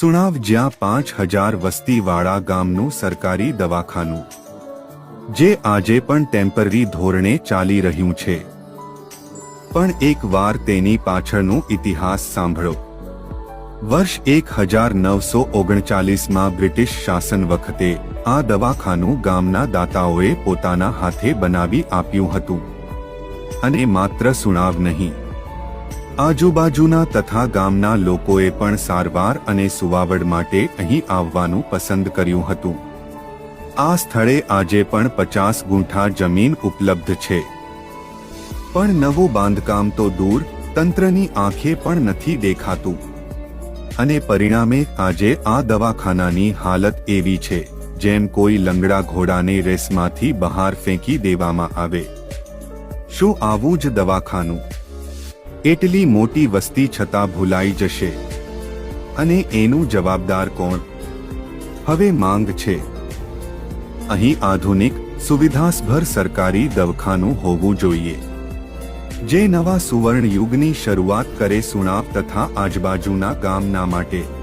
સુણાવ જ્યાં પાંચ હજાર વસ્તીવાળા ગામનું સરકારી દવાખાનું. જે આજે પણ ટેમ્પરરી ધોરણે ચાલી રહ્યું છે. પણ એક વાર તેની પાછળનો ઇતિહાસ સાંભળો. વર્ષ એક હજાર નવસો ઓગણચાલીસમાં બ્રિટિશ શાસન વખતે આ દવાખાનું ગામના દાતાઓએ પોતાના હાથે બનાવી આપ્યું હતું. અને માત્ર સુણાવ નહીં. આજુબાજુના તથા ગામના લોકોએ પણ સારવાર અને સુવાવડ માટે અહીં આવવાનું પસંદ કર્યું હતું. આ સ્થળે આજે પણ પચાસ ગુંઠા જમીન ઉપલબ્ધ છે. પણ નવું બાંધકામ તો દૂર, તંત્રની આંખે પણ નથી દેખાતું. અને પરિણામે આજે આ દવાખાનાની હાલત એવી છે, જેમ કોઈ લંગડા ઘોડાને રેસમાંથી બહાર ફેંકી દેવામાં આવે. શું આવું જ દવાખાનું? એટલી મોટી વસ્તી છતાં ભૂલાઈ જશે. અને એનું જવાબદાર કોણ? હવે માંગ છે. અહીં આધુનિક, સુવિધાસભર સરકારી દવાખાનું હોવું જોઈએ. જે નવા સુવર્ણ યુગની શરૂઆત કરે સુણાવ તથા આજુબાજુના ગામના માટે.